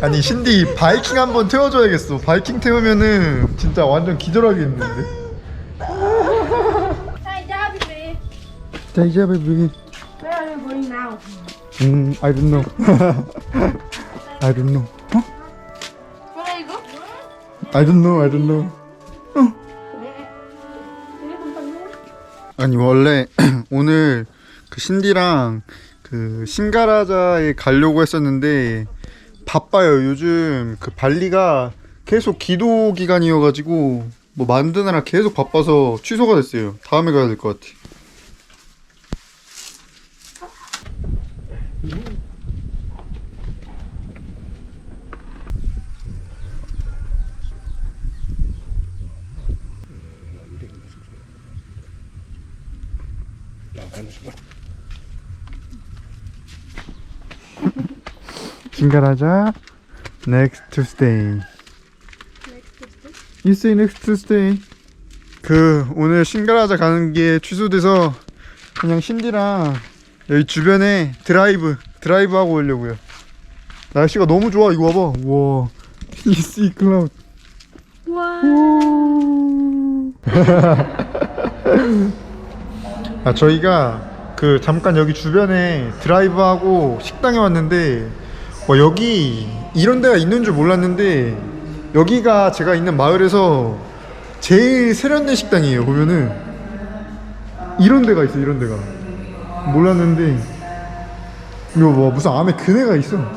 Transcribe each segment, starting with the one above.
아니 신디 바이킹 한번 태워줘야겠어. 바이킹 태우면은 진짜 완전 기절하겠는데. Hi, David. 자 이제 베비. Where are you going now? 음, I don't know. I don't know. 어? Where are you go? I don't know. I don't know. Lu. 아니 원래 오늘 그 신디랑 그 신가라자에 가려고 했었는데 바빠요. 요즘 그 발리가 계속 기도 기간이어가지고 뭐 만드느라 계속 바빠서 취소가 됐어요. 다음에 가야 될 것 같아. 신가라자 next Tuesday. You say next Tuesday. 그 오늘 신가라자 가는 게 취소돼서 그냥 신디랑 여기 주변에 드라이브 드라이브 하고 오려고요. 날씨가 너무 좋아 이거 봐봐. 와, you see cloud. 아 저희가 그 잠깐 여기 주변에 드라이브하고 식당에 왔는데 와 여기 이런 데가 있는 줄 몰랐는데 여기가 제가 있는 마을에서 제일 세련된 식당이에요 보면은 이런 데가 있어 이런 데가 몰랐는데 이거 뭐 무슨 암에 그네가 있어 어?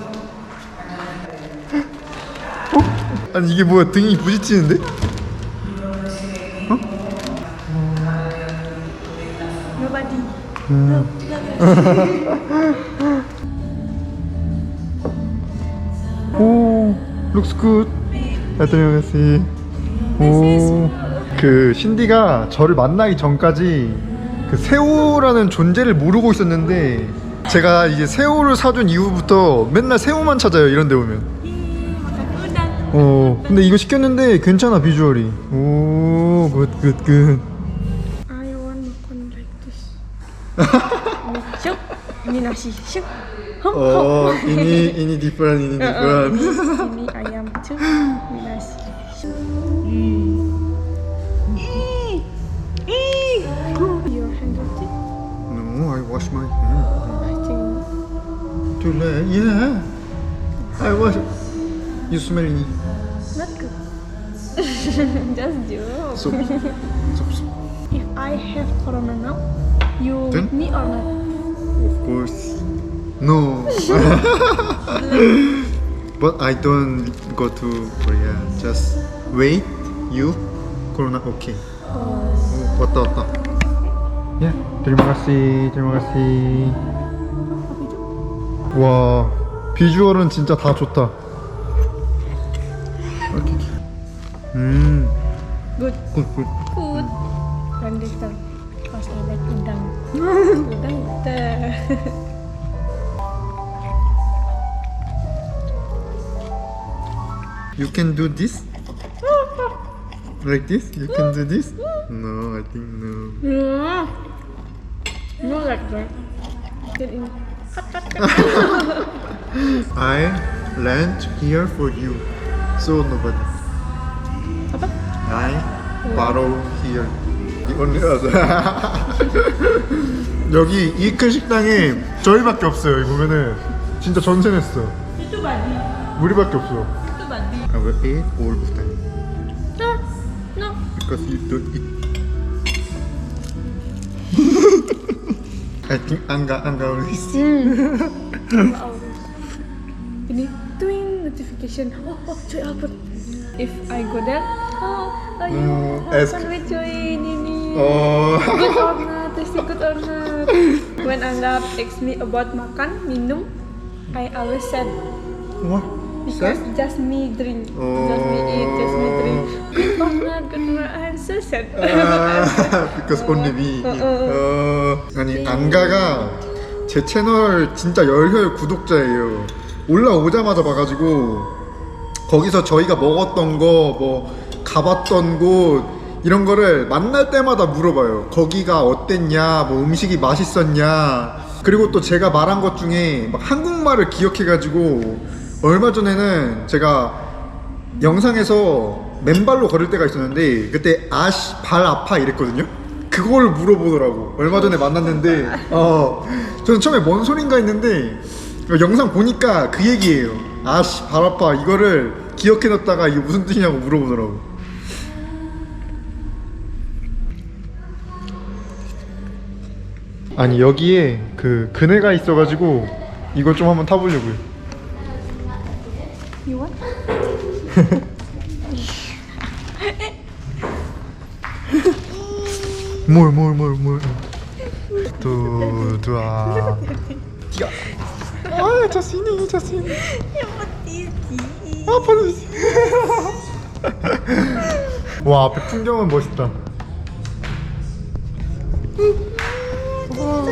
아니 이게 뭐야 등이 부딪히는데? Nobody. 오, looks good. 안녕하세요. 오, 그 신디가 저를 만나기 전까지 그 새우라는 존재를 모르고 있었는데 제가 이제 새우를 사준 이후부터 맨날 새우만 찾아요 이런 데 오면. 어, 근데 이거 시켰는데 괜찮아 비주얼이. 오, 굿, 굿, 굿. I want makan like this. ini nasi syuk. Oh, ini ini different, ini uh-uh. different. ini ayam tu, ini nasi. syuk. Your hand dirty? No, I wash my hand I think too late. Yeah, I wash. You smell me. not good. Just joke. Soup. Soup. If I have corona now, you Then? with me or not? Course. No. but I don't go to Korea. Just wait. You Corona okay. Oh. 어, 왔다 왔다. 야, terima kasih, terima kasih. 와, 비주얼은 진짜 다 좋다. 오케이. 음, Good. 굿, 굿. Good. You can do this? Like this? You can do this? No, I think no. No. No like that. Get in. I land here for you. So nobody. Apa? Borrow here. The only other. 여기 이 큰 식당에 저희밖에 없어요. 여기 보면은 진짜 전세 냈어. Itu badi. 우리밖에 없어. Itu badi. I will eat all the time No. No. because you don't eat. I think Angga Angga will see. Ini twin notification. Oh, oh, Joy Albert. If I go there, oh, oh, Hmm, oh, ask- can we join ini? Oh. Good or not? Tasty good or not? When Angga asks me about makan, minum, I always said What? because just me drink, just me eat, just me drink. Good or not? Good or not? I'm so sad. 아, because only me. 어, 어, 어, 아니 안가가 제 채널 진짜 열혈 구독자예요. 올라오자마자 봐가지고 거기서 저희가 먹었던 거, 뭐 가봤던 곳 이런 거를 만날 때마다 물어봐요. 거기가 어땠냐, 뭐 음식이 맛있었냐. 그리고 또 제가 말한 것 중에 막 한국말을 기억해가지고 얼마 전에는 제가 영상에서 맨발로 걸을 때가 있었는데 그때 아씨 발 아파 이랬거든요. 그걸 물어보더라고. 얼마 전에 만났는데 어 저는 처음에 뭔 소린가 했는데 영상 보니까 그 얘기예요. 아씨 발 아파 이거를 기억해뒀다가 이게 무슨 뜻이냐고 물어보더라고. 아니 여기에 그 그네가 있어가지고 이거 좀 한번 타보려고요. Want? 뭘뭘뭘 뭘. 두두아. 아, 자신이 자신이. 아, 파 도지. 와, 앞에 풍경은 멋있다. 아.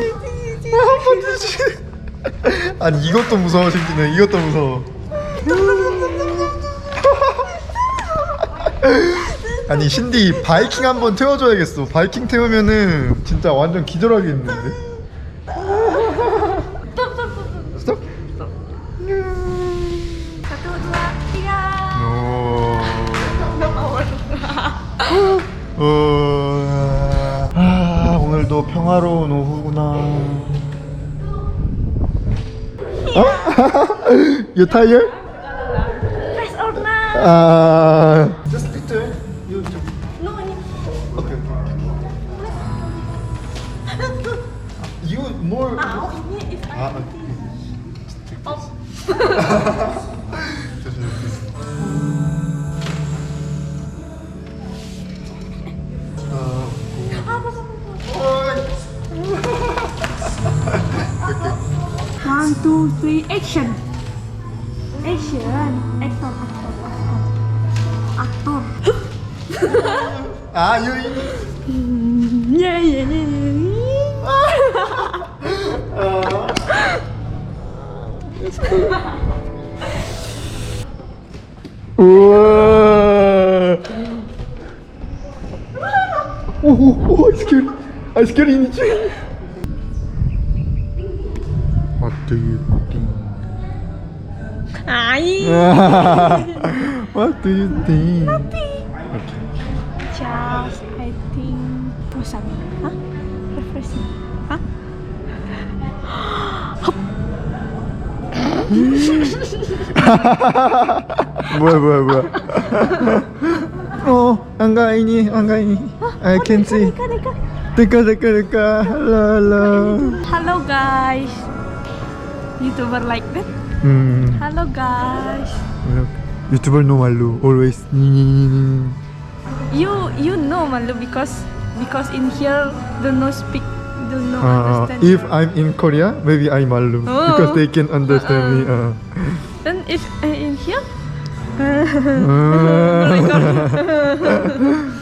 아니 이것도 무서워 생기네. 이것도 무서워. 아니 신디 바이킹 한번 태워줘야겠어. 바이킹 태우면은 진짜 완전 기절하겠는데. 오늘도 평화로운 오후구나. 어? You tired? Fresh or not? 아. Just little. You. No, ini. Okay. You more. Ah, oh, ini is 아. Oh. One, two, three, action. Action. Actor, actor, actor. Actor. 아, 유. Yeah, yeah, yeah. 우와. 오, 오, 오, 스케리. 아, 스케리 이니치. What do you think? Ai. What do you think? Just, I think, bosan. Hah? Refreshing. Hah? 뭐야, 뭐야, 뭐야. 어, 안가이니, 안가이니. I can see. Deka, deka. 데까, 데까, 데까. Hello, hello. Hello guys. YouTuber like that? Mm. Hello guys. Look, YouTuber no Malu always. You you know Malu because because in here don't speak don't uh. If I'm in Korea, maybe I'm Malu oh. because they can understand uh -uh. me. Uh. Then if uh, in here. uh.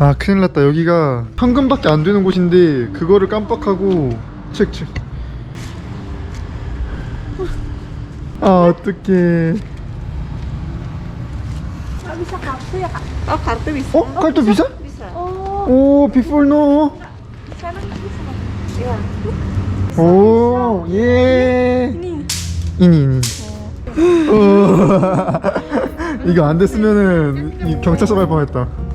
아 큰일 났다 여기가 현금밖에 안 되는 곳인데 그거를 깜빡하고 책책 아 어떡해 bisa kartu ya kak? Oh kartu bisa. 어? 칼도 비싸? Bisa. Oh 오 before no sekarang bisa. Ya. 오 예. Ini. 이니 이니 어. 이거 안 됐으면은 이 경찰서 갈 뻔했다